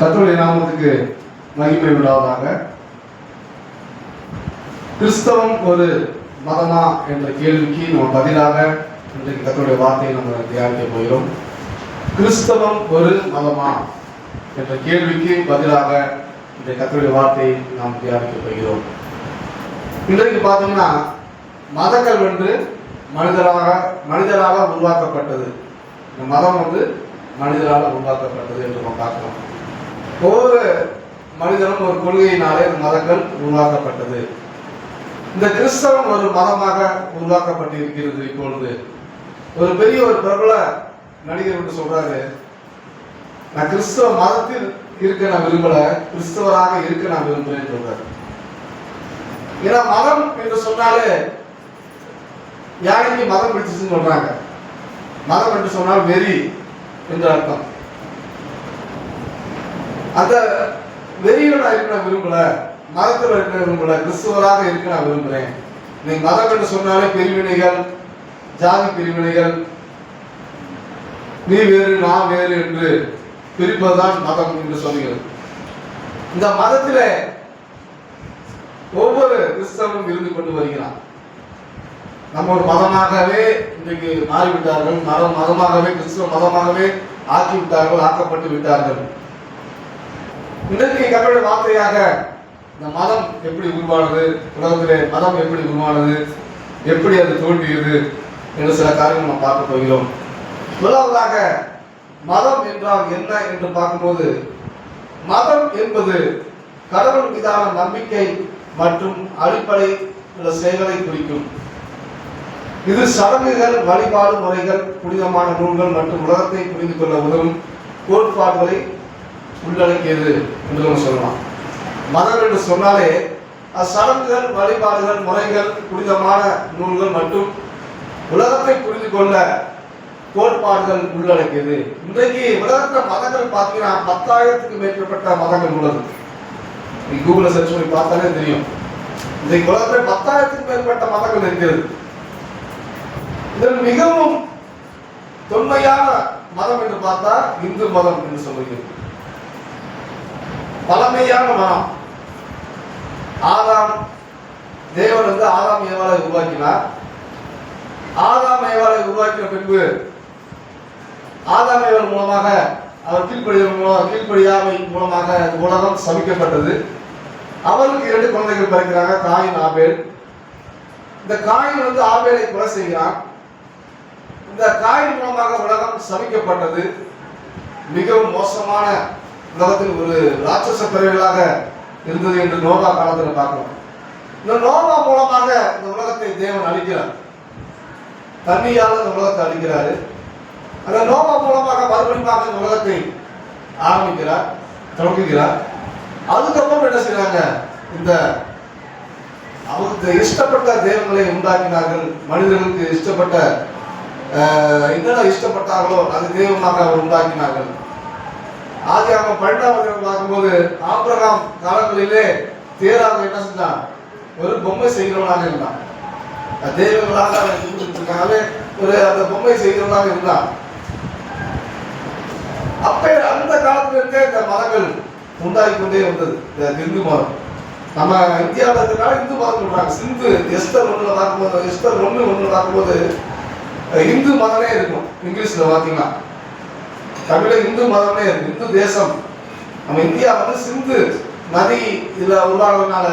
கத்தோடைய நாமத்துக்கு மகிமை உண்டாவதாக. கிறிஸ்தவம் ஒரு மதமா என்ற கேள்விக்கு நம்ம பதிலாக இன்றைக்கு கத்தோடைய வார்த்தையை நம்ம தியானிக்க போகிறோம். கிறிஸ்தவம் ஒரு மதமா என்ற கேள்விக்கு பதிலாக இந்த கத்தோடைய வார்த்தையை நாம் தியானிக்க போகிறோம். இன்றைக்கு பார்த்தோம்னா மதங்கள் வந்து மனிதராக மனிதராக உருவாக்கப்பட்டது. இந்த மதம் வந்து மனிதரால் உருவாக்கப்பட்டது என்று நம்ம பார்க்கிறோம். ஒவ்வொரு மனிதனும் ஒரு கொள்கையினாலே மதங்கள் உருவாக்கப்பட்டது. இந்த கிறிஸ்தவம் ஒரு மதமாக உருவாக்கப்பட்டிருக்கிறது இப்பொழுது. ஒரு பெரிய ஒரு பிரபல நடிகர் என்று சொல்றாரு நான் கிறிஸ்தவ மதத்தில் இருக்க நான் விரும்பல கிறிஸ்தவராக இருக்க நான் விரும்புகிறேன் சொல்றாரு. ஏன்னா மதம் என்று சொன்னாலே யாருக்கு மதம் பிடிச்சிச்சுன்னு சொல்றாங்க. மதம் என்று சொன்னால் வெறி என்று அர்த்தம். அந்த வெறியோட இருக்க நான் விரும்பல மதத்தில் இருக்க விரும்பல கிறிஸ்துவராக இருக்க நான் விரும்புகிறேன் நீ மதம் என்று சொன்னாலே பிரிவினைகள் ஜாதி பிரிவினைகள் நீ வேறு நான் வேறு என்று பிரிப்பதுதான் மதம் என்று சொன்னீர்கள் இந்த மதத்தில் ஒவ்வொரு கிறிஸ்தவனும் இருந்து கொண்டு வருகிறான். நம்ம ஒரு மதமாகவே இன்றைக்கு மாறிவிட்டார்கள் மதம் மதமாகவே கிறிஸ்துவ மதமாகவே ஆக்கிவிட்டார்கள் ஆக்கப்பட்டு விட்டார்கள். இதற்கு கர்த்தருடைய வார்த்தையாக இந்த மதம் எப்படி உருவானது? உலகத்திலே மதம் எப்படி உருவானது? எப்படி அது தோன்றியது? என்று சில காரியங்கள் நாம் பார்க்க போகிறோம். முதலாவதாக மதம் என்றால் என்ன என்று பார்க்கும்போது மதம் என்பது கடவுள் மீதான நம்பிக்கை மற்றும் அடிப்படை உள்ள செயல்களை குறிக்கும். இது சடங்குகள் வழிபாடு முறைகள் புனிதமான நூல்கள் மற்றும் உலகத்தை புரிந்து கொள்ள உதவும் கோட்பாடுகளை உள்ளடக்கியது என்று நம்ம சொல்லலாம். மதம் என்று சொன்னாலே சடங்குகள் வழிபாடுகள் முறைகள் புனிதமான நூல்கள் மற்றும் உலகத்தை புரிந்து கொள்ள கோட்பாடுகள் உள்ளடக்கியது. இன்றைக்கு உலகத்தில் மதங்கள் பார்த்தீங்கன்னா பத்தாயிரத்துக்கு மேற்பட்ட மதங்கள் உள்ளது. நீ கூகுளில் சர்ச் பண்ணி பார்த்தாலே தெரியும். இன்றைக்கு உலகத்தில் பத்தாயிரத்துக்கு மேற்பட்ட மதங்கள் இருக்கிறது. இதில் மிகவும் தொன்மையான மதம் என்று பார்த்தா இந்து மதம் என்று சொல்லுகிறது பழமையான மனம். ஆதாம் தேவன் வந்து ஆதாம் ஏவாலை உருவாக்கினார். ஆதாம் ஏவாலை உருவாக்கின பின்பு ஆதாம் ஏவல் மூலமாக அவர் கீழ்ப்படிதல் மூலம் கீழ்ப்படியாமை மூலமாக உலகம் சமிக்கப்பட்டது அவருக்கு இரண்டு குழந்தைகள் பிறக்கிறாங்க காயின் ஆபேல். இந்த காயின் வந்து ஆபேலை கொலை செய்கிறான். இந்த காயின் மூலமாக உலகம் சமிக்கப்பட்டது மிகவும் மோசமான உலகத்தில் ஒரு ராட்சச பிறவிகளாக இருந்தது என்று நோவா காலத்தில் பார்க்கணும் இந்த நோவா மூலமாக இந்த உலகத்தை தேவன் அழிக்கிறார். தண்ணியால் இந்த உலகத்தை அழிக்கிறாரு. அந்த நோவா மூலமாக மறுபடியும் இந்த உலகத்தை ஆரம்பிக்கிறார் தொடங்குகிறார் அதுக்கப்புறம் என்ன செய்யறாங்க இந்த அவருக்கு இஷ்டப்பட்ட தெய்வங்களை உண்டாக்கினார்கள். மனிதர்களுக்கு இஷ்டப்பட்ட என்னென்ன இஷ்டப்பட்டார்களோ அது தெய்வமாக அவர் உண்டாக்கினார்கள். ஆதி அவன் பன்னெண்டாவது பார்க்கும்போது ஆபிரகாம் காலங்களிலே தேராக என்ன செஞ்சான்? ஒரு பொம்மை செய்கிறவனாக இருந்தான். அது தெய்வங்களாக ஒரு அந்த பொம்மை செய்கிறவனாக இருந்தான். அப்பே அந்த காலத்துல இருக்க இந்த மதங்கள் உண்டாகி கொண்டே வந்தது. இந்த இந்து மதம் நம்ம இந்தியாவில் இருக்கிறனால இந்து மதம் சொல்றாங்க. சிந்து எஸ்தர் ஒண்ணுல பார்க்கும்போது எஸ்தர் ஒன்று ஒன்று பார்க்கும்போது போது இந்து மதமே இருக்கும். இங்கிலீஷில் பார்த்தீங்கன்னா. தமிழ்ல இந்து மதமே இந்து தேசம். நம்ம இந்தியா வந்து சிந்து நதி இதில் உருவானதுனால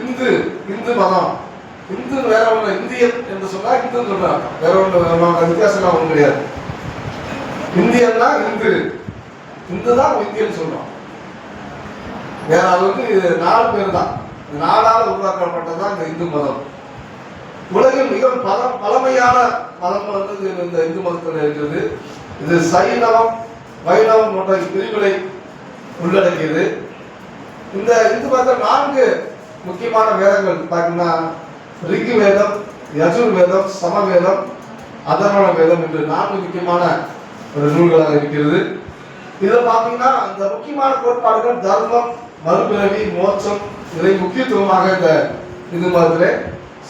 இந்து இந்து மதம். இந்து வேற ஒன்று இந்தியன் என்று சொன்னால் இந்துன்னு சொல்றாங்க. வேற ஒன்று வித்தியாசம்லாம் ஒன்றும் கிடையாது. இந்தியன்னா இந்து. இந்து தான் இந்தியன் சொல்றோம். வேற அளவுக்கு இது நாலு பேர் தான் நாடால் உருவாக்கப்பட்டது தான் இந்த இந்து மதம். உலகில் மிக பல பழமையான மதம் வந்து இந்த இந்து மதத்தில் இருக்கிறது. இது சைனவம் வைணவம் போன்ற பிரிவுகளை உள்ளடக்கியது. இந்த இந்து மதத்தில் நான்கு முக்கியமான வேதங்கள் பார்த்தீங்கன்னா ரிக்கு வேதம் யஜுர் வேதம் சமவேதம் அதர்வண வேதம் என்று நான்கு முக்கியமான ஒரு நூல்களாக இருக்கிறது. இதில் பார்த்தீங்கன்னா இந்த முக்கியமான கோட்பாடுகள் தர்மம் மறுபிறவி மோட்சம் இதை முக்கியத்துவமாக இந்த இந்து மதத்திலே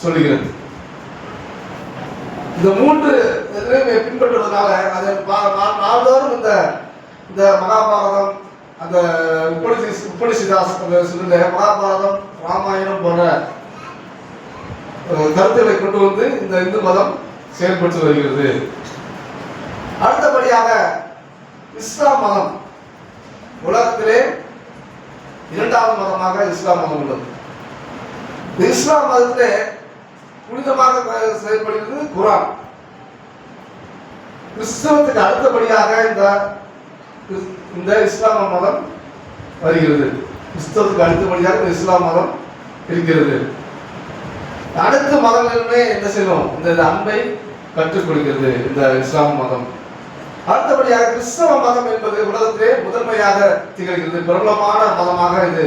சொல்லுகிறது. இந்த மூன்று இதிலையும் பின்பற்றுவதனால அதை பா- நா- நாள்தோறும் இந்த இந்த மகாபாரதம் அந்த உப்பனிசி உப்பனிசிதாஸ் அந்த சொல்லுங்க மகாபாரதம் ராமாயணம் போன்ற கருத்துக்களை கொண்டு வந்து இந்த இந்து மதம் செயல்பட்டு வருகிறது. அடுத்தபடியாக இஸ்லாம் மதம் உலகத்திலே இரண்டாவது மதமாக இஸ்லாம் மதம் உள்ளது. இஸ்லாம் மதத்திலே புனிதமாக செயல்படுகிறது குரான். கிறிஸ்தவத்துக்கு அடுத்தபடியாக இந்த இந்த இஸ்லாம் மதம் வருகிறது. கிறிஸ்தவத்துக்கு அடுத்தபடியாக இந்த இஸ்லாம் மதம் இருக்கிறது. அடுத்த மதங்களுமே என்ன செய்யணும் இந்த இந்த அன்பை கற்றுக் கொடுக்கிறது இந்த இஸ்லாம் மதம். அடுத்தபடியாக கிறிஸ்தவ மதம் என்பது உலகத்திலே முதன்மையாக திகழ்கிறது. பிரபலமான மதமாக இது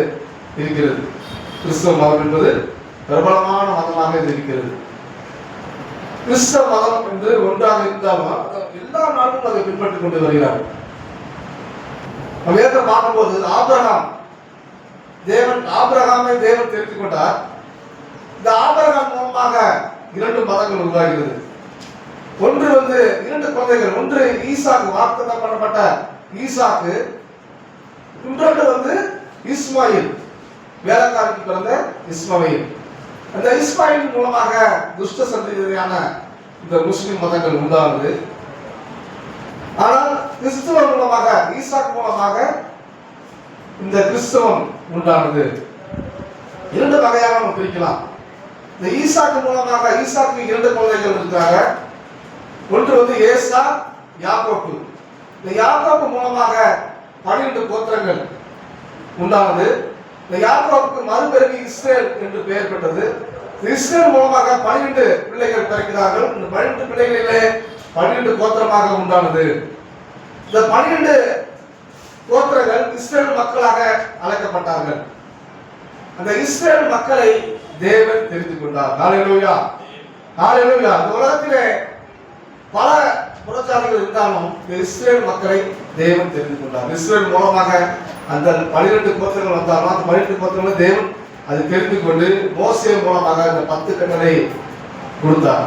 இருக்கிறது. கிறிஸ்தவ மதம் என்பது பிரபலமான மதமாக இது இருக்கிறது. கிறிஸ்தவ மதம் என்று ஒன்றாக இருந்தாலும் எல்லா நாளும் அதை பின்பற்றிக் கொண்டு வருகிறார்கள் நம்ம ஏற்க பார்க்கும்போது ஆபிரகாம் தேவன் ஆபிரகாமை தேவன் தெரிந்து கொண்டார். இந்த ஆபிரகாம் மூலமாக இரண்டு மதங்கள் உருவாகிறது. ஒன்று வந்து இரண்டு குழந்தைகள் ஒன்று ஈசாக்கு வாக்குத்தம் பண்ணப்பட்ட ஈசாக்கு இன்னொன்று வந்து இஸ்மாயில் வேலைக்காரனுக்கு பிறந்த இஸ்மாயில். அந்த இஸ்மாயில் மூலமாக துஷ்ட சந்ததியான இந்த முஸ்லிம் மதங்கள் உண்டானது. ஆனால் கிறிஸ்துவ மூலமாக ஈசாக் மூலமாக இந்த கிறிஸ்தவம் உண்டானது. இரண்டு வகையாக நம்ம பிரிக்கலாம். இந்த ஈசாக்கு மூலமாக ஈசாக்கு இரண்டு குழந்தைகள் இருக்கிறாங்க. ஒன்று வந்து ஏசா யாக்கோப்பு இந்த யாக்கோப்பு மூலமாக பன்னிரண்டு கோத்திரங்கள் உண்டானது. இந்த யாக்கோப்புக்கு மறுபிறகு இஸ்ரேல் என்று பெயர் பெற்றது. இஸ்ரேல் மூலமாக பன்னிரண்டு பிள்ளைகள் பிறக்கிறார்கள். இந்த பன்னிரண்டு பிள்ளைகளிலே பன்னிரண்டு கோத்திரமாக உண்டானது. இந்த பன்னிரண்டு கோத்திரங்கள் இஸ்ரேல் மக்களாக அழைக்கப்பட்டார்கள். அந்த இஸ்ரேல் மக்களை தேவன் தெரிந்து கொண்டார். ஹalleluya. ஹalleluya. இந்த உலகத்திலே பல புறஜாதிகள் இருந்தாலும் இஸ்ரேல் மக்களை தேவன் தெரிந்து கொண்டார். இஸ்ரேல் மூலமாக அந்த பனிரெண்டு கோத்திரங்கள் வந்தாலும் அந்த பனிரெண்டு கோத்திரங்களை தேவன் அது தெரிந்து கொண்டு மோசே மூலமாக அந்த பத்து கட்டளை கொடுத்தார்.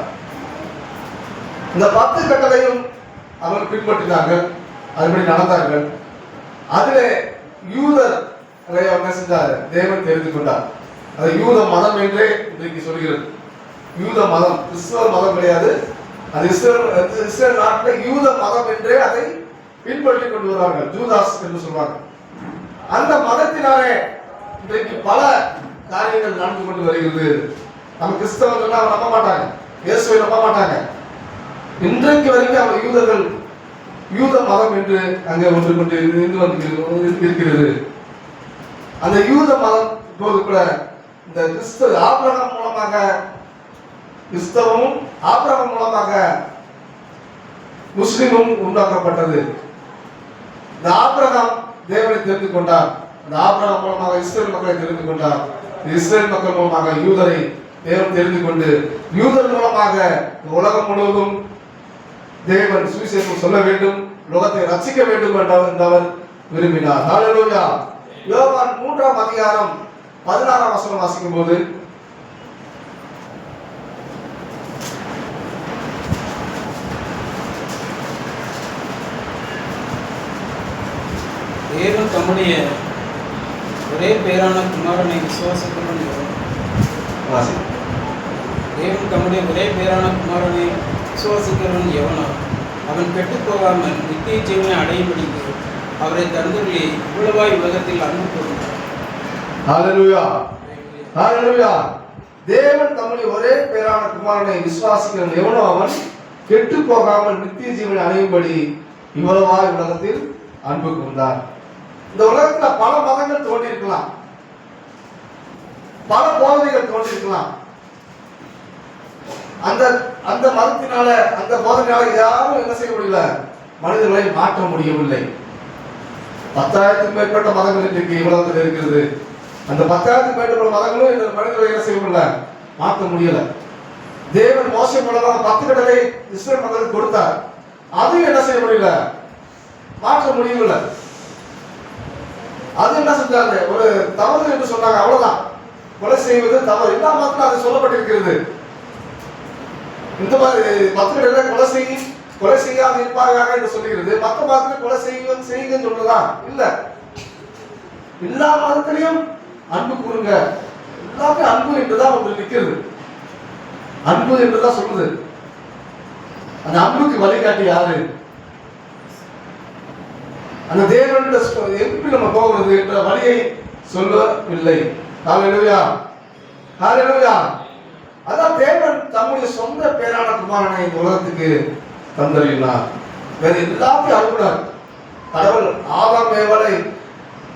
இந்த பத்து கட்டளையும் அவர் பின்பற்றினார்கள். அதுபடி நடந்தார்கள். அதிலே யூதர் அவர் செஞ்சார்? தேவன் தெரிந்து கொண்டார். அது யூத மதம் என்றே இன்றைக்கு சொல்கிறது. யூத மதம் கிறிஸ்தவ மதம் கிடையாது. அது இஸ்ரேல் இஸ்ரேல் நாட்டில் யூத மதம் என்றே அதை பின்பற்றி கொண்டு வருவார்கள் ஜூதாஸ் என்று சொல்வாங்க. அந்த மதத்தினாலே இன்றைக்கு பல காரியங்கள் நடந்து கொண்டு வருகிறது. நம்ம கிறிஸ்தவர்கள் அவங்க நம்ப மாட்டாங்க இயேசுவை நம்ப மாட்டாங்க இன்றைக்கு வரைக்கும் அவங்க யூதர்கள் யூத மதம் என்று அங்கே ஒன்று கொண்டு இருந்து வந்து இருக்கிறது. அந்த யூத மதம் இப்போது கூட இந்த கிறிஸ்து ஆபரகம் மூலமாக கிறிஸ்தவமும் ஆபிரகம் மூலமாக முஸ்லிமும் உண்டாக்கப்பட்டது. இந்த ஆபிரகம் தேவனை தெரிந்து கொண்டார். இந்த ஆபிரகம் மூலமாக இஸ்ரேல் மக்களை தெரிந்து கொண்டார். இஸ்ரேல் மக்கள் மூலமாக யூதரை தேவன் தெரிந்து கொண்டு யூதர் மூலமாக உலகம் முழுவதும் தேவன் சுவிசேஷம் சொல்ல வேண்டும் உலகத்தை ரசிக்க வேண்டும் என்றவர் என்றவர் விரும்பினார். ஹalleluya யோவான் மூன்றாம் அதிகாரம் பதினாறாம் வசனம் வாசிக்கும் போது தேவன் தம்முடைய ஒரே பேரான குமாரனை விசுவாசிக்கிறவன் எவன்? வாசி தேவன் தம்முடைய ஒரே பேரான குமாரனை விசுவாசிக்கிறவன் எவனோ அவன் கெட்டுப் போகாமல் நித்திய ஜீவனை அடையும்படிக்கு அவரை தந்துள்ளி இவ்வளவாய் உலகத்தில் அன்பு ஹalleluya. தேவன் தம்முடைய ஒரே பேரான குமாரனை விசுவாசிக்கிறவன் எவனோ அவன் கெட்டு போகாமல் நித்திய ஜீவனை அடையும்படி இவ்வளவாய் உலகத்தில் அன்பு கூர்ந்தார். இந்த உலகத்துல பல மதங்கள் தோன்றியிருக்கலாம். பல போதனைகள் தோன்றியிருக்கலாம். அந்த அந்த மதத்தினால அந்த போதனையால யாரும் என்ன செய்ய முடியல? மனிதர்களை மாற்ற முடியவில்லை. பத்தாயிரத்துக்கும் மேற்பட்ட மதங்கள் இன்றைக்கு உலகத்தில் இருக்கிறது. அந்த பத்தாயிரத்துக்கு மேற்பட்ட மதங்களும் இந்த மனிதர்களை என்ன செய்ய முடியல? மாற்ற முடியல. தேவன் மோசம் பண்ணலாம் பத்து கடலை இஸ்ரேல் மக்களுக்கு கொடுத்தார். அதையும் என்ன செய்ய முடியல? மாற்ற முடியவில்லை. அது என்ன செஞ்சாங்க? ஒரு தவறு என்று சொன்னாங்க. அவ்வளவுதான். கொலை செய்வது தவறு. எல்லா மதத்திலும் அது சொல்லப்பட்டிருக்கிறது. இந்த மாதிரி பத்திரிகை கொலை செய்ய கொலை செய்யாது இருப்பார்கள் என்று சொல்லுகிறது. மற்ற மதத்தில் கொலை செய்யும் செய்யுங்கன்னு சொல்றதா? இல்ல. எல்லா மதத்திலையும் அன்பு கூறுங்க. எல்லாமே அன்பு என்றுதான் ஒன்று நிற்கிறது. அன்பு என்றுதான் சொல்லுது. அந்த அன்புக்கு வழிகாட்டி யாரு? அந்த தேவன் எப்படி நம்ம போகிறது என்ற வழியை சொல்லவில்லை. ஹalleluya. ஹalleluya. அதான் தேவன் தம்முடைய சொந்த பேரான குமாரனை இந்த உலகத்துக்கு தந்தறினார் வேற எல்லாத்தையும் அனுப்பினார் கடவுள் ஆதாம் ஏவலை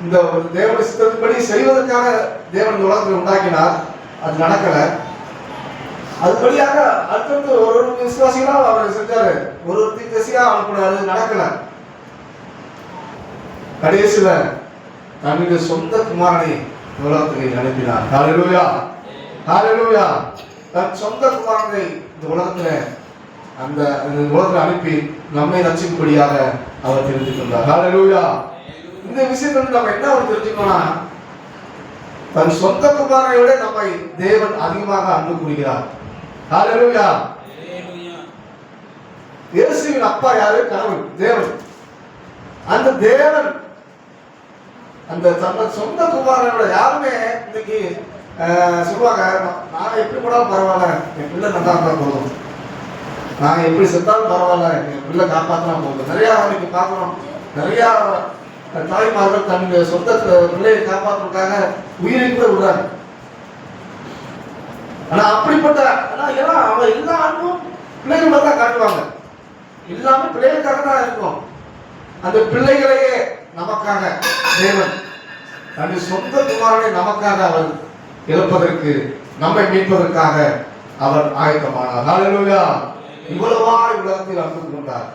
இந்த தேவன் தேவனுடைய சித்தத்தின்படி செய்வதற்காக தேவன் இந்த உலகத்தில் உண்டாக்கினார். அது நடக்கல. அது வழியாக அடுத்தடுத்து ஒரு ஒரு விசுவாசிகளாக அவர் செஞ்சாரு. ஒரு ஒரு தீர்க்கசியாக அனுப்பினார். அது நடக்கலை. கடைசியில தன்னுடைய சொந்த குமாரனை உலகத்துக்கு அனுப்பினார். ஹalleluya. ஹalleluya. தன் சொந்த குமாரனை இந்த உலகத்துல அந்த உலகத்தில் அனுப்பி நம்மை ரட்சிக்கும்படியாக அவர் தெரிந்து கொண்டார். ஹalleluya. இந்த விஷயத்தை வந்து நம்ம என்ன ஒரு தெரிஞ்சுக்கணும்னா தன் சொந்த குமாரனை விட நம்மை தேவன் அதிகமாக அன்பு கூறுகிறார். ஹalleluya. இயேசுவின் அப்பா யாரு? கடவுள் தேவன். அந்த தேவன் அந்த தன்னை சொந்த குமாரனோட யாருமே இன்னைக்கு சொல்லுவாங்க நான் எப்படி போனாலும் பரவாயில்ல என் பிள்ளை நல்லா இருந்தா போதும். நான் எப்படி செத்தாலும் பரவாயில்ல என் பிள்ளை காப்பாத்தினா போதும். நிறைய இன்னைக்கு பார்க்கணும். நிறைய தாய்மார்கள் தன்னுடைய சொந்த பிள்ளையை காப்பாற்றுறதுக்காக உயிரை கூட விடுறாங்க. ஆனா அப்படிப்பட்ட ஆனா ஏன்னா அவன் எல்லா அன்பும் பிள்ளைகள் மேல தான் காட்டுவாங்க. எல்லாமே பிள்ளைகளுக்காக தான் இருக்கும். அந்த பிள்ளைகளையே நமக்காக தேவன் தன்னுடைய சொந்த குமாரனை நமக்காக அவர் இழப்பதற்கு நம்மை மீட்பதற்காக அவர் ஆயத்தமானார். ஹalleluya இவ்வளவா உலகத்தில் அன்பு கொண்டார்.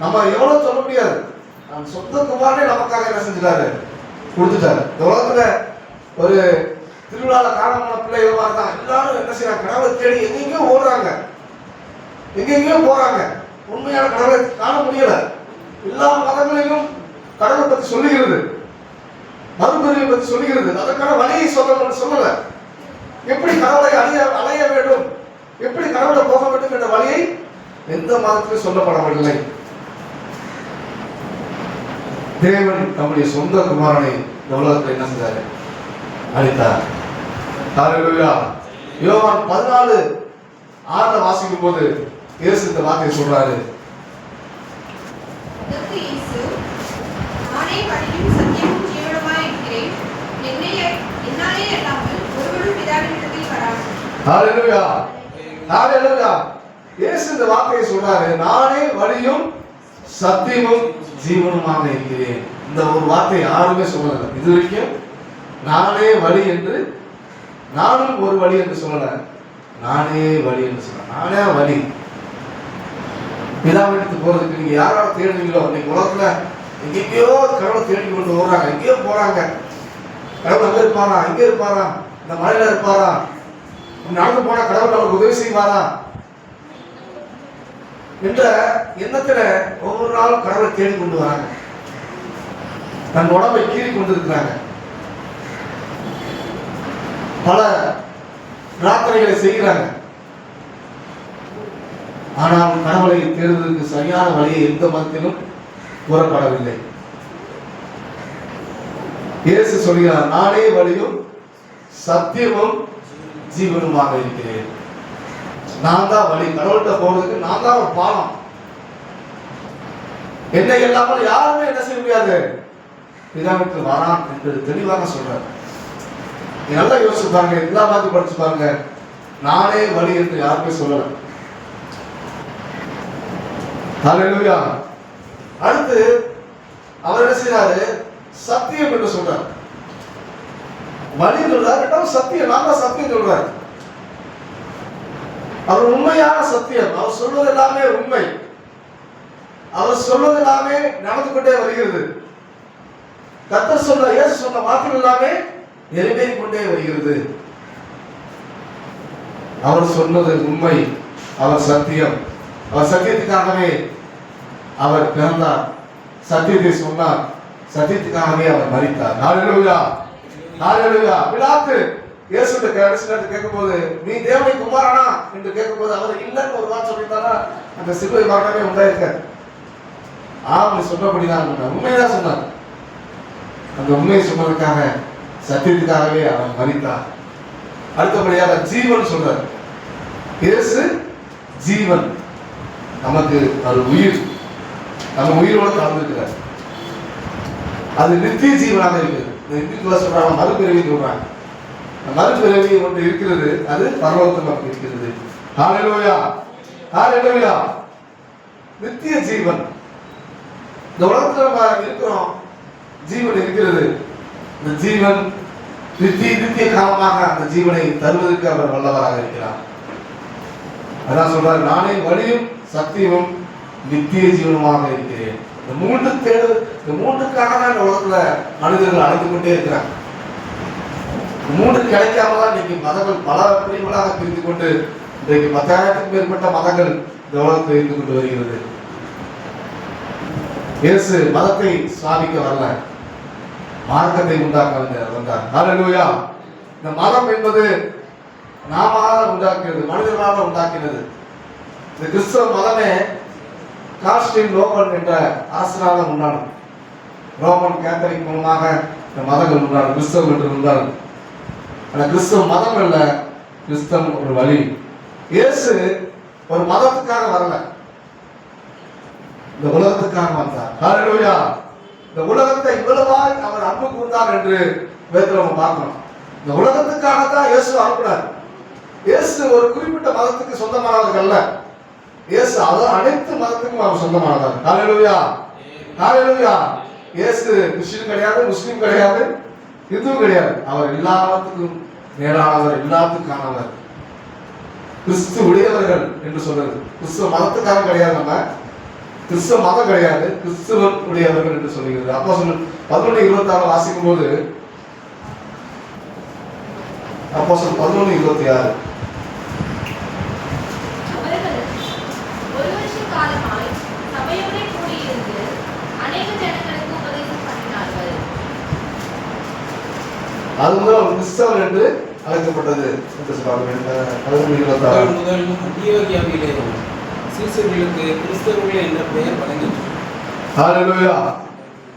நம்ம எவ்வளவு சொல்ல முடியாது. நம் சொந்த குமாரனை நமக்காக என்ன செஞ்சிட்டாரு? கொடுத்துட்டாரு. இந்த உலகத்துல ஒரு திருவிழால காரணமான பிள்ளைகள் மாதிரி தான். எல்லாரும் என்ன செய்யறாங்க கடவுளை தேடி எங்கெங்கேயோ ஓடுறாங்க. எங்கெங்கேயோ போறாங்க. உண்மையான கடவுளை காண முடியல. எல்லா மதங்களிலும் கடவுளை பற்றி சொல்லுகிறது. மறுபிரிவை பற்றி சொல்லுகிறது. அதற்கான வழியை சொல்லணும்னு சொல்லல. எப்படி கடவுளை அழிய அலைய வேண்டும்? எப்படி கடவுளை போக வேண்டும் என்ற வழியை எந்த மதத்திலும் சொல்லப்படவில்லை. தேவன் தம்முடைய சொந்த குமாரனை இந்த உலகத்தில் என்ன செஞ்சாரு அளித்தார் ஹalleluya. யோவான் 14 ஆறுல வாசிக்கும் போது இயேசு இந்த வார்த்தையை சொல்றாரு. அதற்கு இயேசு, நானே வழியும் சத்தியமும் இருக்கிறேன். என்னை என்னாலே அல்லாமல் ஒருவரும் பிதாவினிடத்தில் வராது. ஹalleluya. ஹalleluya. இயேசு இந்த வார்த்தையை சொல்றாரு நானே வழியும் சத்தியமும் ஜீவனுமாக இருக்கிறேன் இந்த ஒரு வார்த்தை யாருமே சொல்லல. இது வரைக்கும் நானே வழி என்று நானும் ஒரு வழி என்று சொல்லல. நானே வழி என்று சொல்ல நானே வழி. பிதாவிடத்துக்கு போறதுக்கு நீங்க யாரால தேடுறீங்களோ இன்னைக்கு உலகத்துல எங்கெங்கயோ கடவுளை தேடி கொண்டு போகிறாங்க எங்கேயோ போறாங்க. கடவுள் அங்க இருப்பாரா? இங்க இருப்பாரா? இந்த மலையில இருப்பாரா? நடந்து போனா கடவுள் அவருக்கு உதவி செய்வாரா? என்ற எண்ணத்துல ஒவ்வொரு நாளும் கடவுளை தேடி கொண்டு வராங்க. தன் உடம்பை கீறி கொண்டிருக்கிறாங்க. பல பிரார்த்தனைகளை செய்கிறாங்க. ஆனால் கடவுளை தேடுவதற்கு சரியான வழியை எந்த மதத்திலும் கூறப்படவில்லை. இயேசு சொல்கிறார் நானே வழியும் சத்தியமும் ஜீவனுமாக இருக்கிறேன். நான் தான் வழி. கடவுள்கிட்ட போறதுக்கு நான் தான் ஒரு பாலம். என்னை இல்லாமல் யாருமே என்ன செய்ய முடியாது? பிதாவுக்கு வரான் என்று தெளிவாக சொல்றார். நல்லா யோசிச்சு பாருங்க எல்லா மாதிரி படிச்சு பாருங்க. நானே வழி என்று யாருமே சொல்லலை. ஹalleluya. அடுத்து அவர் என்ன செய்றாரு? சத்தியம் என்று சொல்றார். வழி சொல்றார் ரெண்டாவது சத்தியம் நான் தான் சத்தியம் சொல்றார் அவர் உண்மையான சத்தியம் அவர் சொல்வது எல்லாமே உண்மை. அவர் சொல்வது எல்லாமே நடந்து கொண்டே வருகிறது. கத்த சொன்ன இயேசு சொன்ன வார்த்தை எல்லாமே நிறைவேறி கொண்டே வருகிறது. அவர் சொன்னது உண்மை அவர் சத்தியம். அவர் சத்தியத்துக்காகவே அவர் பிறந்தார். சத்தியத்தை சொன்னார். சத்தியத்துக்காகவே அவர் மறித்தார் ஹalleluya. ஹalleluya. விழாக்கு இயேசுட்ட கடைசி கேட்கும்போது நீ தேவனை குமாரனா? என்று கேட்கும்போது அவர் இல்லைன்னு ஒரு வார்த்தை சொல்லியிருந்தாரா அந்த சிலுவை மரணமே உண்டாயிருக்காரு ஆம் சொன்னபடி சொன்னபடிதான் உண்மைதான் சொன்னார். அந்த உண்மையை சொன்னதுக்காக சத்தியத்துக்காகவே அவன் மறித்தார் அடுத்தபடியாக ஜீவன் சொல்றார். இயேசு ஜீவன். நமக்கு அது உயிர். நம்ம உயிரோட கலந்துருக்கிறார். அது நித்திய ஜீவனாக இருக்குது இந்த இந்துக்களை சொல்றாங்க மறுபிறவி சொல்றாங்க. மறுபிறவி ஒன்று இருக்கிறது அது பரலோகத்தில் நமக்கு இருக்கிறது. ஹalleluya ஹalleluya. நித்திய ஜீவன். இந்த உலகத்துல நம்ம இருக்கிறோம் ஜீவன் இருக்கிறது. இந்த ஜீவன் நித்திய நித்திய காலமாக அந்த ஜீவனை தருவதற்கு அவர் வல்லவராக இருக்கிறார். அதான் சொல்றாரு நானே வழியும் சத்தியமும் நித்திய ஜீவனமாக இருக்கிறேன். இந்த மூன்று தேடு இந்த மூன்றுக்காக தான் இந்த உலகத்துல மனிதர்கள் அழைத்து கொண்டே இருக்கிறாங்க. மூன்று கிடைக்காம தான் இன்னைக்கு மதங்கள் பல பிரிவுகளாக பிரிந்து கொண்டு இன்றைக்கு பத்தாயிரத்துக்கும் மேற்பட்ட மதங்கள் இந்த உலகத்தில் இருந்து கொண்டு வருகிறது. இயேசு மதத்தை ஸ்தாபிக்க வரல. மார்க்கத்தை உண்டாக்க வந்தார் ஹalleluya. இந்த மதம் என்பது நாம உண்டாக்கியது மனிதர்களால் உண்டாக்கினது. இந்த கிறிஸ்தவ மதமே காஸ்டின் ரோமன் என்ற அரசனால உண்டானது. ரோமன் கேத்தலிக் மூலமாக இந்த மதங்கள் உண்டான கிறிஸ்தவம் என்று இருந்தார் ஆனால் கிறிஸ்தவ மதம் அல்ல கிறிஸ்தவம் ஒரு வழி. இயேசு ஒரு மதத்துக்காக வரல. இந்த உலகத்துக்காக வந்தார். ஹalleluya இந்த உலகத்தை இவ்வளவாய் அவர் அன்பு கூர்ந்தார் என்று வேதத்துல நம்ம பார்க்கணும் இந்த உலகத்துக்காக தான் இயேசு அனுப்பினார். இயேசு ஒரு குறிப்பிட்ட மதத்துக்கு சொந்தமானவர்கள் அல்ல. இயேசு அனைத்து மதத்துக்கும் அவர் சொந்தமானவர். ஹalleluya. ஹalleluya. இயேசு கிறிஸ்டின் கிடையாது முஸ்லீம் கிடையாது இந்து கிடையாது. அவர் எல்லாத்துக்கும் மேலானவர் எல்லாத்துக்கானவர். கிறிஸ்து உடையவர்கள் என்று சொல்றது. கிறிஸ்துவ மதத்துக்காக கிடையாது நம்ம. கிறிஸ்துவ மதம் கிடையாது கிறிஸ்துவன் உடையவர்கள் என்று சொல்லுகிறது அப்போ சொல் பதினொன்று இருபத்தி ஆறு வாசிக்கும் போது அப்போ சொல் பதினொன்று இருபத்தி ஆறு. கிறிஸ்தவன் என்று அழைக்கப்பட்டது என்று சொல்றாங்க பதினொன்று இருபத்தி ஆறு முதல் முதல் அந்தியோகியாவிலே சீசர்களுக்கு கிறிஸ்தவர்கள் என்ற பெயர் வழங்கிற்று.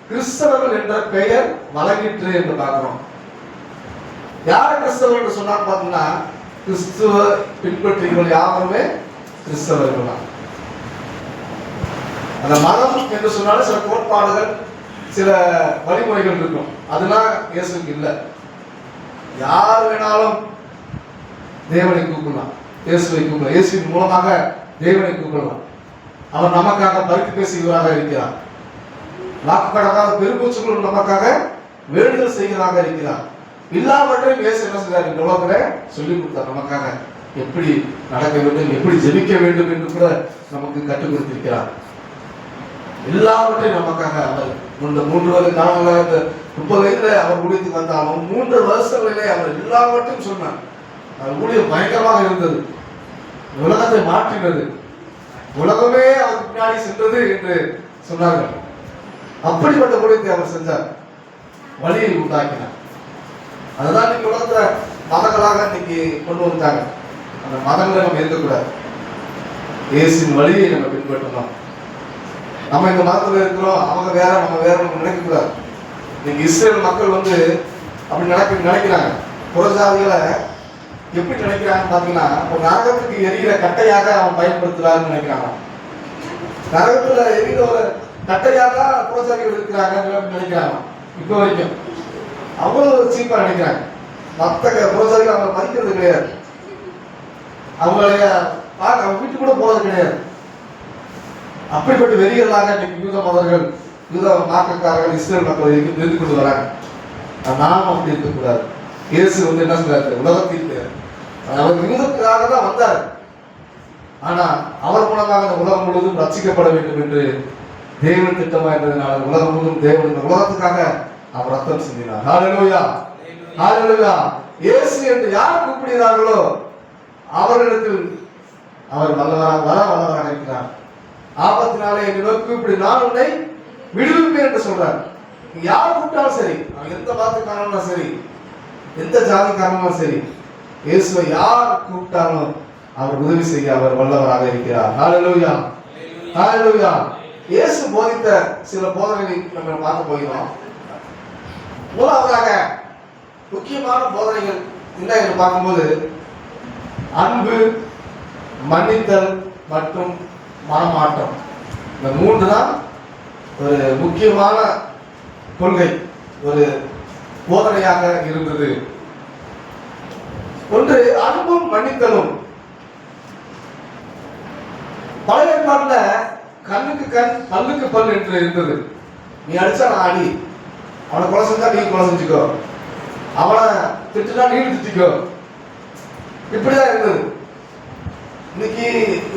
கிறிஸ்தவர்கள் என்ற பெயர் வழங்கிற்று என்று பார்க்கிறோம். யார் கிறிஸ்தவர்கள் என்று சொன்னா பார்த்தீங்கன்னா கிறிஸ்துவ பின்பற்றிகள் யாருமே கிறிஸ்தவர்கள் தான். அந்த மதம் என்று சொன்னாலும் சில கோட்பாடுகள் சில வழிமுறைகள் இருக்கும். அதெல்லாம் இயேசுக்கு இல்லை. யார் வேணாலும் தேவனை கூப்பிடலாம். இயேசுவை கூப்பிடலாம். இயேசுவின் மூலமாக தேவனை கூப்பிடலாம். அவர் நமக்காக பருத்தி பேசுகிறவராக இருக்கிறார். வாக்குக்கடக்காத பெருமூச்சுகள் நமக்காக வேண்டுதல் செய்கிறதாக இருக்கிறார். எல்லாவற்றையும் இயேசு என்ன செய்தார் இந்த உலகத்தில் சொல்லி கொடுத்தார். நமக்காக எப்படி நடக்க வேண்டும் எப்படி ஜெபிக்க வேண்டும் என்று கூட நமக்கு கற்றுக் கொடுத்திருக்கிறார். எல்லாவற்றையும் நமக்காக அவர் இந்த மூன்று வகை காலங்களாக முப்பது வயதுல அவர் ஊழியத்துக்கு வந்தாலும் மூன்று வருஷங்களிலே அவர் எல்லாவற்றையும் சொன்னார் அவர் ஊழியம் பயங்கரமாக இருந்தது. உலகத்தை மாற்றினது. உலகமே அவருக்கு பின்னாடி சென்றது என்று சொன்னார்கள். அப்படிப்பட்ட ஊழியத்தை அவர் செஞ்சார். வழியை உண்டாக்கினார். அதுதான் இன்னைக்கு உலகத்துல மதங்களாக இன்னைக்கு கொண்டு வந்தாங்க அந்த மதங்களை நம்ம இருக்கக்கூடாது இயேசின் வழியை நம்ம பின்பற்றணும். நம்ம இந்த மதத்துல இருக்கிறோம். அவங்க வேற நம்ம வேற நினைக்கக்கூடாது. இன்னைக்கு இஸ்ரேல் மக்கள் வந்து அப்படி நினைக்க நினைக்கிறாங்க. புறஜாதிகளை எப்படி நினைக்கிறாங்கன்னு பார்த்தீங்கன்னா ஒரு நரகத்துக்கு எரிகிற கட்டையாக அவன் பயன்படுத்துறாருன்னு நினைக்கிறாங்க. நரகத்துல எரிகிற ஒரு கட்டையாக புறஜாதிகள் இருக்கிறாங்க நினைக்கிறாங்க. இப்போ வரைக்கும். அவ்வளவு சீப்பா நினைக்கிறாங்க. மற்ற புறஜாதிகள் அவங்களை மதிக்கிறது கிடையாது. அவங்களுடைய பார்க்க அவங்க வீட்டுக்கு கூட போறது கிடையாது. அப்படிப்பட்ட வெறிகளாக இன்னைக்கு யூத மதர்கள் யூத மார்க்கக்காரர்கள் இஸ்ரேல் மக்களை இருந்து கொண்டு வராங்க. நாம் அப்படி இருக்கக்கூடாது. இயேசு வந்து என்ன சொல்றாரு? உலகத்திற்கு அவர் யூதத்துக்காக தான் வந்தார். ஆனா அவர் மூலமாக இந்த உலகம் முழுவதும் ரட்சிக்கப்பட வேண்டும் என்று தேவன் திட்டமா இருந்ததுனால உலகம் முழுவதும் தேவன் இந்த உலகத்துக்காக அவர் ரத்தம் சிந்தினார். ஹalleluya ஹalleluya இயேசு என்று யார் கூப்பிடுகிறார்களோ அவர்களிடத்தில் அவர் வல்லவராக வர வல்லவராக இருக்கிறார். ஆபத்தினாலே என்னை நோக்கி கூப்பிடு நான் உன்னை விடுவிப்பேன் என்று சொல்றார் யார் கூப்பிட்டாலும் சரி அவன் எந்த பாத்துக்காரனும் சரி எந்த ஜாதிக்காரனும் சரி இயேசுவை யார் கூப்பிட்டாலும் அவர் உதவி செய்ய அவர் வல்லவராக இருக்கிறார். ஹalleluya ஹalleluya இயேசு போதித்த சில போதனைகளை நம்ம பார்க்க போகிறோம். முதலாவதாக முக்கியமான போதனைகள் என்ன என்று பார்க்கும்போது அன்பு மன்னித்தல் மற்றும் மனமாற்றம். இந்த மூன்று தான் ஒரு முக்கியமான கொள்கை ஒரு போதனையாக இருந்தது. ஒன்று அன்பும் மன்னித்தலும். பழைய ஏற்பாட்டுல கண்ணுக்கு கண் பல்லுக்கு பல் என்று இருந்தது. நீ அடிச்சா நான் அடி. அவனை கொலை செஞ்சா நீ கொலை செஞ்சுக்கோ. அவனை திட்டுனா நீ திட்டிக்கோ. இப்படிதான் இருந்தது. இன்னைக்கு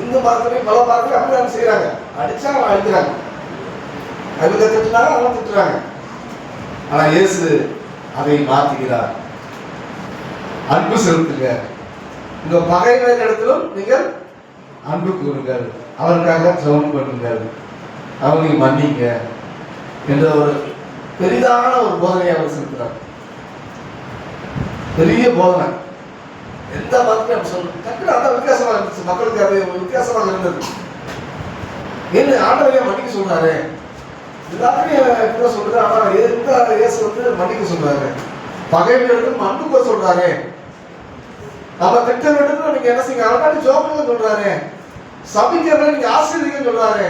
இந்த மரத்துலையும் பல மரத்துலையும் அப்படிதான் செய்யறாங்க அடிச்சா அவன் அழிக்கிறாங்க கவிதை திட்டினாலும் அவன் திட்டுறாங்க. ஆனா இயேசு அதை மாற்றுகிறார். அன்பு செலுத்துங்க. உங்க பகைவர் இடத்திலும் நீங்கள் அன்பு கூறுங்கள். அவருக்காக ஜெபம் பண்ணுங்கள். அவங்களை மன்னிங்க என்ற ஒரு பெரிதான ஒரு போதனையை அவர் செலுத்துறார். பெரிய போதனை. எந்த மதத்தையும் அப்படி சொல்லணும் டக்குனு அதான் வித்தியாசமாக இருந்துச்சு. மக்களுக்கு அது வித்தியாசமாக இருந்தது. ஏன்னு ஆண்டவரையே மன்னிக்க சொல்றாரு? எல்லாத்தையும் இப்படிதான் சொல்றாரு ஆனா எந்த இயேசு வந்து மன்னிக்க சொல்றாரு? பகைவர்களுக்கு அன்பு கூற சொல்றாரு. நம்ம திட்ட வேண்டும் நீங்க என்ன செய்யுங்க? அதனால ஜோபுங்க சொல்றாரு. சபிக்கிறவங்க நீங்க ஆசீர்வதிக்க சொல்றாரு.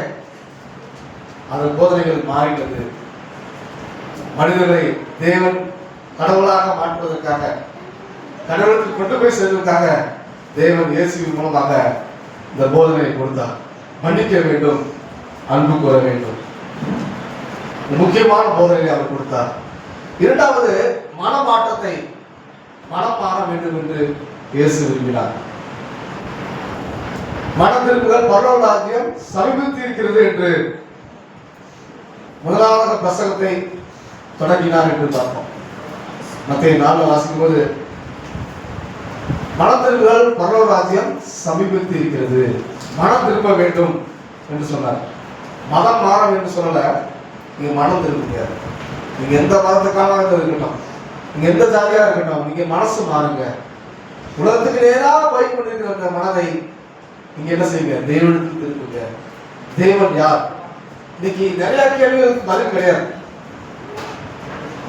அந்த போதனைகள் மாறிட்டது. மனிதர்களை தேவன் கடவுளாக மாற்றுவதற்காக கடவுளுக்கு கொண்டு போய் சேர்வதற்காக தேவன் இயேசுவின் மூலமாக இந்த போதனையை கொடுத்தார். மன்னிக்க வேண்டும் அன்பு கூற வேண்டும். முக்கியமான போதனை அவர் கொடுத்தார். இரண்டாவது மனமாற்றத்தை மனம் மாற வேண்டும் என்று இயேசு விரும்பினார். மனம் திருப்புகள் பரலோக சமீபத்திருக்கிறது இருக்கிறது என்று முதலாவது பிரசங்கத்தை தொடங்கினார் என்று பார்த்தோம் மத்திய நாளில் வாசிக்கும் போது மனம் திரும்புதல் பரலோக ராஜ்யம் இருக்கிறது மனம் திரும்ப வேண்டும் என்று சொன்னார். மதம் மாற என்று சொல்லல நீங்கள் மனம் தெரிஞ்சுக்கியார் நீங்கள் எந்த மதத்துக்காக இருக்கட்டும். நீங்கள் எந்த ஜாதியாக இருக்கட்டும் நீங்கள் மனசு மாறுங்க. உலகத்துக்கு நேராக போய் கொண்டிருக்கிற அந்த மனதை நீங்கள் என்ன செய்யுங்க தேவனுக்கு திருப்புங்க. தெய்வன் யார்? இன்னைக்கு நிறைய கேள்விகளுக்கு பதில் கிடையாது.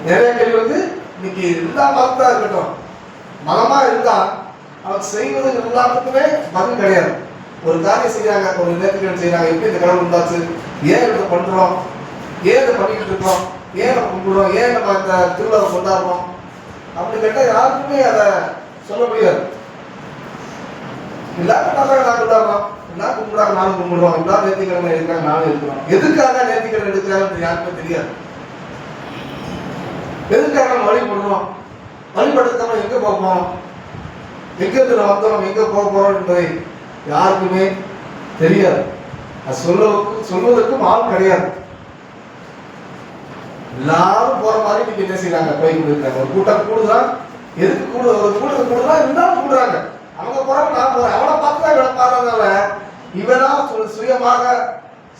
நிறைய கேள்விகளுக்கு இன்னைக்கு எல்லா மதத்தா இருக்கட்டும். மதமாக இருந்தால் அவர் செய்வது எல்லாத்துக்குமே பதில் கிடையாது. ஒரு காரியம் செய்கிறாங்க ஒரு நேர்த்திகள் செய்கிறாங்க எப்படி இந்த கடவுள் உண்டாச்சு ஏன் இதை பண்ணுறோம் ஏன் பண்ணிட்டு இருக்கோம். ஏன் நம்ம கும்பிடுறோம். ஏன் நம்ம இந்த திருவிழாவை கொண்டாடுறோம். அப்படி கேட்டால் யாருக்குமே அதை சொல்ல முடியாது. எல்லாரும் நல்லா நான் கொண்டாடுறோம். எல்லாம் கும்பிடுறாங்க நானும் கும்பிடுறோம். எல்லா நேர்த்திக்கிழமை எடுக்கிறாங்க நானும் எடுக்கிறோம் எதுக்காக நேர்த்திக்கிழமை எடுக்கிறாங்கன்னு யாருக்குமே தெரியாது. எதுக்காக நம்ம வழிபடுறோம் வழிபடுறதுக்காக எங்கே போகிறோம் எங்க இருந்து நம்ம வந்தோம்? எங்கே போக போகிறோம் என்பதை யாருக்குமே தெரியாது. அது சொல்லுவதற்கு சொல்வதற்கும் ஆள் கிடையாது. எல்லாரும் போற மாதிரி நீங்க என்ன செய்யறாங்க போய் கொடுக்குறாங்க ஒரு கூட்டம் கூடுதா எதுக்கு கூடு ஒரு கூட்டத்தை கூடுதா இருந்தாலும் கூடுறாங்க. அவங்க போறாங்க நான் போறேன். அவனை பார்த்து தான் இவனை பாடுறதுனால இவனா சுயமாக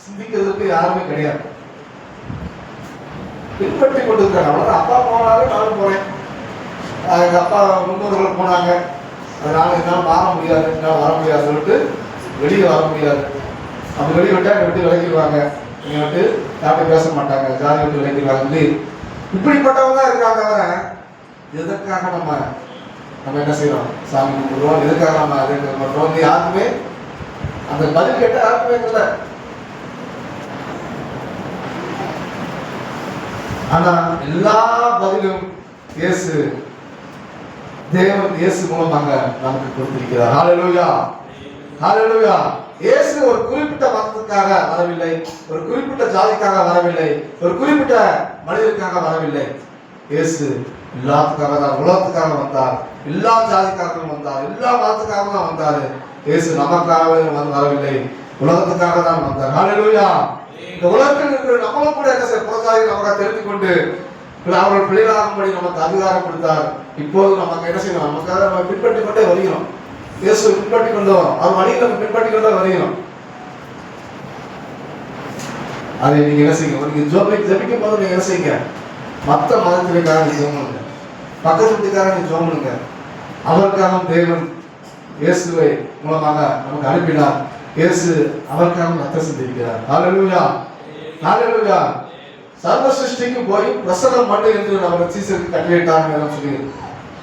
சிந்திக்கிறதுக்கு யாருமே கிடையாது. பின்பற்றி கொண்டிருக்காங்க அவ்வளவுதான். அப்பா போனாலே நானும் போறேன். எங்கள் எங்க அப்பா முன்னோர்கள் போனாங்க. அதனால என்னால் மாற முடியாது. என்னால் வர முடியாது சொல்லிட்டு வெளியே வர முடியாது. அப்படி வெளியே விட்டா விட்டு விளக்கிடுவாங்க இங்க வந்து யார்கிட்ட பேச மாட்டாங்க ஜாதி விட்டு விலகிடுவாங்க இப்படிப்பட்டவங்க தான் இருக்காங்க தவிர எதற்காக நம்ம நம்ம என்ன செய்யறோம்? சாமி கும்பிடுவோம் எதுக்காக நம்ம அதை பண்றோம்? வந்து யாருக்குமே அந்த பதில் கேட்ட யாருக்குமே இல்லை ஆனா எல்லா பதிலும் இயேசு தேவன் இயேசு மூலமாக நமக்கு கொடுத்திருக்கிறார். ஹalleluya ஹalleluya இயேசு ஒரு குறிப்பிட்ட மதத்துக்காக வரவில்லை ஒரு குறிப்பிட்ட ஜாதிக்காக வரவில்லை ஒரு குறிப்பிட்ட மனிதருக்காக வரவில்லை. இயேசு எல்லாத்துக்காக தான் உலகத்துக்காக வந்தார். எல்லா ஜாதிக்காரர்களும் வந்தார் எல்லா மதத்துக்காக தான் வந்தார். இயேசு நமக்காகவே வந்து வரவில்லை உலகத்துக்காக தான் வந்தார். ஹalleluya இந்த உலகத்தில் இருக்கிற நம்மளும் கூட என்ன சார் புறஜாதி நமக்கு தெரிந்து கொண்டு அவர்கள் பிள்ளைகளாகும்படி நமக்கு அதிகாரம் கொடுத்தார். இப்போது நமக்கு என்ன செய்யணும்? நமக்காக நம்ம பின்பற்றி கொண்டே வருகிறோம். இயேசு பின்பற்றி கொண்டு அவன் அவர் நம்ம பின்பற்றி கொண்டே வரையும் அதை நீங்க என்ன செய்யுங்க? நீங்க ஜோபி ஜபிக்கும் போது நீங்க என்ன செய்யுங்க? மற்ற மதத்திற்காக நீங்க ஜோம் பண்ணுங்க. பக்கத்து வீட்டுக்காரங்க நீங்க ஜெபம் பண்ணுங்க. அவருக்காக தேவன் இயேசுவை மூலமாக நமக்கு அனுப்பினார். இயேசு அவருக்காக ரத்த சிந்திருக்கிறார் ஹalleluya ஹalleluya சர்வ சிருஷ்டிக்கு போய் பிரசனம் பண்ணு என்று நம்ம சீசருக்கு கட்டளையிட்டாங்க சொல்லி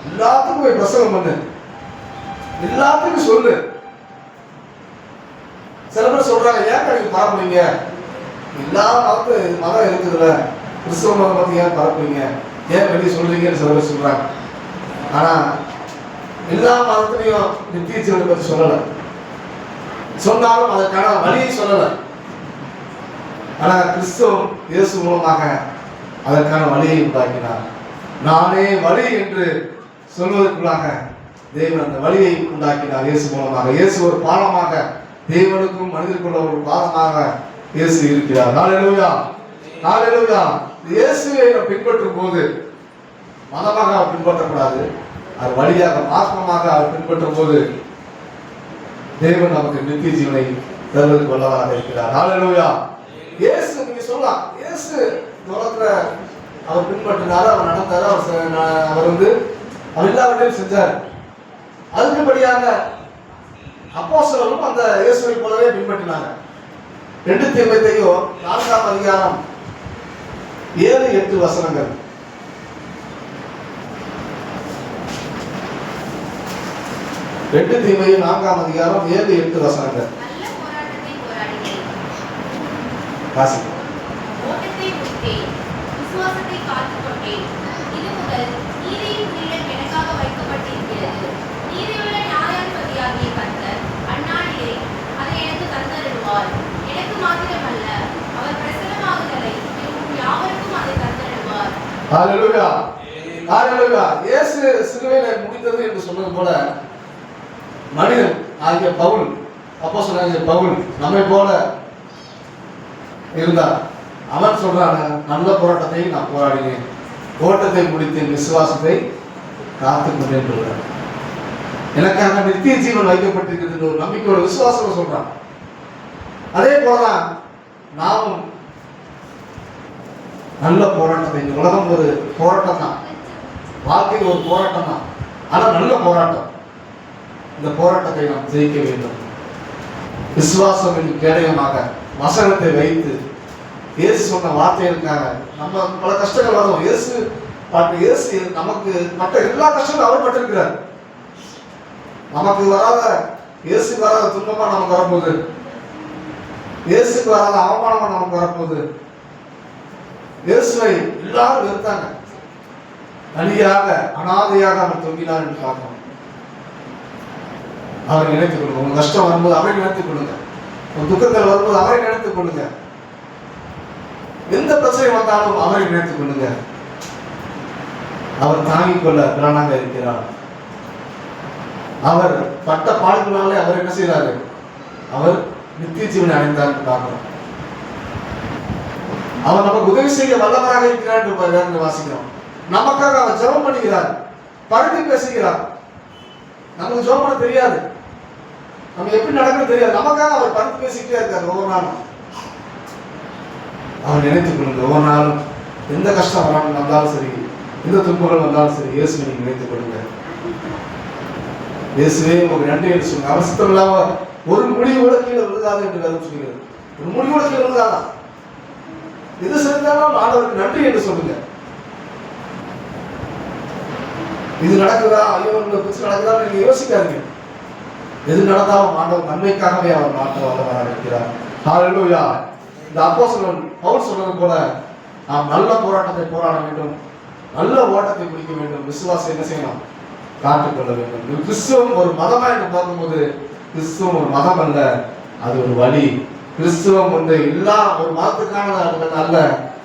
எல்லாத்துக்கும் போய் பிரசங்கம் பண்ணு. எல்லாத்துக்கும் சொல்லு. சில பேர் சொல்றாங்க ஏன் நீங்க பரப்புறீங்க எல்லா மதத்து மதம் இருக்குதுல்ல கிறிஸ்தவ மதம் பத்தி ஏன் பரப்புறீங்க ஏன் வெளியே சொல்றீங்கன்னு சில பேர் சொல்றாங்க. ஆனா எல்லா மதத்திலையும் நித்திய ஜீவனை பத்தி சொல்லல. சொன்னாலும் அதற்கான வழியை சொல்லல. ஆனா கிறிஸ்துவம் இயேசு மூலமாக அதற்கான வழியை உண்டாக்கினார். நானே வழி என்று சொல்வதற்குள்ளாக தேவன் அந்த வழியை உண்டாக்கினார். இயேசு மூலமாக. இயேசு ஒரு பாலமாக தேவனுக்கும் மனிதருக்குள்ள ஒரு பாலமாக இயேசு இருக்கிறார். நாளெழுவியா நாளெழுவியா இயேசுவை நாம் பின்பற்றும் போது மதமாக அவர் பின்பற்றக்கூடாது. அது வழியாக ஆத்மமாக அவர் பின்பற்றும் போது தேவன் நமக்கு நித்திய ஜீவனை தருவதற்கு வல்லவராக இருக்கிறார். நாளெழுவியா இயேசு நீங்க சொல்லலாம். இயேசு உலகத்துல அவர் பின்பற்றினாரு அவர் நடந்தாரு அவர் அவர் வந்து அவர் எல்லாவற்றையும் செஞ்சார். அதுக்குபடியாக அப்போஸ்தலரும் அந்த இயேசுவை போலவே பின்பற்றினாங்க. ரெண்டு தீமைத்தையும் நான்காம் அதிகாரம் ஏழு எட்டு வசனங்கள். ரெண்டு தீமையும் நான்காம் அதிகாரம் ஏழு எட்டு வசனங்கள். நல்ல போராட்டத்தை போராடினேன் வாசிக்கும் ஓட்டத்தை முடித்தேன் விசுவாசத்தை காத்துக்கொண்டேன் இது முதல் நீதியின் கிரீடம் எனக்காக வைக்கப்பட்டிருக்கிறது நீதியுள்ள நியாயாதிபதியாகிய கர்த்தர் அந்நாளிலே அதை எனக்கு தந்தருவார் எனக்கு மாத்திரமல்ல அவர் பிரசன்னமாகுதலை எங்கும் யாவருக்கும் அதை தந்தருவார் ஹalleluya. ஹalleluya. இயேசு சிலுவையில முடிந்தது என்று சொன்னது போல மனிதன் ஆகிய பவுல் அப்போஸ்தலனாகிய பவுல் நம்மை போல இருந்தார். அவன் சொல்றான் நல்ல போராட்டத்தை நான் போராடினேன். ஓட்டத்தை முடித்தேன். விசுவாசத்தை காத்துக்கொண்டேன் சொல்றான் எனக்காக நித்திய ஜீவன் வைக்கப்பட்டிருக்கிறது ஒரு நம்பிக்கையோட விசுவாசம் சொல்றான். அதே போலதான் நாமும் நல்ல போராட்டத்தை இந்த உலகம் ஒரு போராட்டம் தான் வாழ்க்கையில் ஒரு போராட்டம் தான் ஆனால் நல்ல போராட்டம். இந்த போராட்டத்தை நாம் ஜெயிக்க வேண்டும். விசுவாசம் என்று கேடயமாக வசனத்தை வைத்து இயேசு சொன்ன வார்த்தைகளுக்காக நம்ம பல கஷ்டங்கள் வரும். இயேசு பாட்டு இயேசு நமக்கு மற்ற எல்லா கஷ்டங்களும் அவர் பட்டிருக்கிறார். நமக்கு வராத இயேசு வராத துன்பமா நமக்கு வரப்போகுது. இயேசுக்கு வராத அவமானமா நமக்கு வரப்போகுது. இயேசுவை எல்லாரும் வெறுத்தாங்க தனியாக அனாதையாக அவர் தொங்கினார் என்று பார்க்கணும். அவரை நினைத்துக் கொள்ளுங்க. உங்க கஷ்டம் வரும்போது அவரை நினைத்துக் கொள்ளுங்க. உங்க துக்கங்கள் வரும்போது அவரை நினைத்துக் கொள்ளுங்க. எந்த பிரச்சனை வந்தாலும் அவரை நினைத்துக் கொள்ளுங்க. அவர் தாங்கிக் கொள்ள பிராணாக இருக்கிறார். அவர் பட்ட பாடுகளாலே அவர் என்ன செய்கிறாரு அவர் நித்திய ஜீவனை அடைந்தார் பார்க்கிறோம் அவர் நமக்கு உதவி செய்ய வல்லவராக இருக்கிறார் என்று வாசிக்கிறோம். நமக்காக அவர் ஜெபம் பண்ணுகிறார். பழுதி பேசுகிறார். நமக்கு ஜெபம் பண்ண தெரியாது. நம்ம எப்படி நடக்குன்னு தெரியாது. நமக்காக அவர் படுத்து பேசிக்கிட்டே இருக்கார் ஒவ்வொரு நாளும். அவர் நினைத்துக் கொள்ளுங்க ஒவ்வொரு நாளும் எந்த கஷ்டம் வராமல் வந்தாலும் சரி எந்த துன்பங்கள் வந்தாலும் சரி இயேசுவை நீங்க நினைத்துக் கொள்ளுங்க இயேசுவே உங்களுக்கு நன்றி என்று சொல்லுங்க அவசியம் இல்லாம ஒரு முடிவு கீழே விழுகாது என்று வேதம் சொல்கிறது. ஒரு முடிவு கீழே விழுகாதான் எது செஞ்சாலும் ஆண்டவருக்கு நன்றி என்று சொல்லுங்க. இது நடக்குதா? ஐயோ உங்களை குறிச்சு நடக்குதா நீங்க யோசிக்காதீங்க. எது நடந்தாலும் ஆண்டவர் நன்மைக்காகவே அவர் மாற்ற வல்லவராக இருக்கிறார். ஹalleluya இந்த அப்போஸ்தலன் பவுல் சொன்னது போல நாம் நல்ல போராட்டத்தை போராட வேண்டும். நல்ல ஓட்டத்தை பிடிக்க வேண்டும். விசுவாசம் என்ன செய்யணும்? காட்டுக்கொள்ள வேண்டும். கிறிஸ்துவம் ஒரு மதமா என்று பார்க்கும்போது கிறிஸ்துவம் ஒரு மதம் அல்ல. அது ஒரு வழி. கிறிஸ்துவம் வந்து எல்லா ஒரு மதத்துக்கானது அல்ல.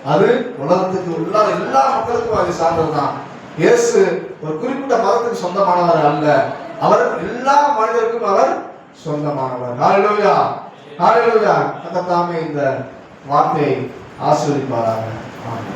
அது உலகத்துக்கு உள்ள எல்லா மக்களுக்கும் அது சார்ந்ததுதான் இயேசு ஒரு குறிப்பிட்ட மதத்துக்கு சொந்தமானவர் அல்ல. அவர் எல்லா மனிதருக்கும் அவர் சொந்தமானவர். நாளிலோயா நாளிலோயா அந்த தாமே இந்த வார்த்தையை ஆசிரியப்பாராங்க ஆமாம்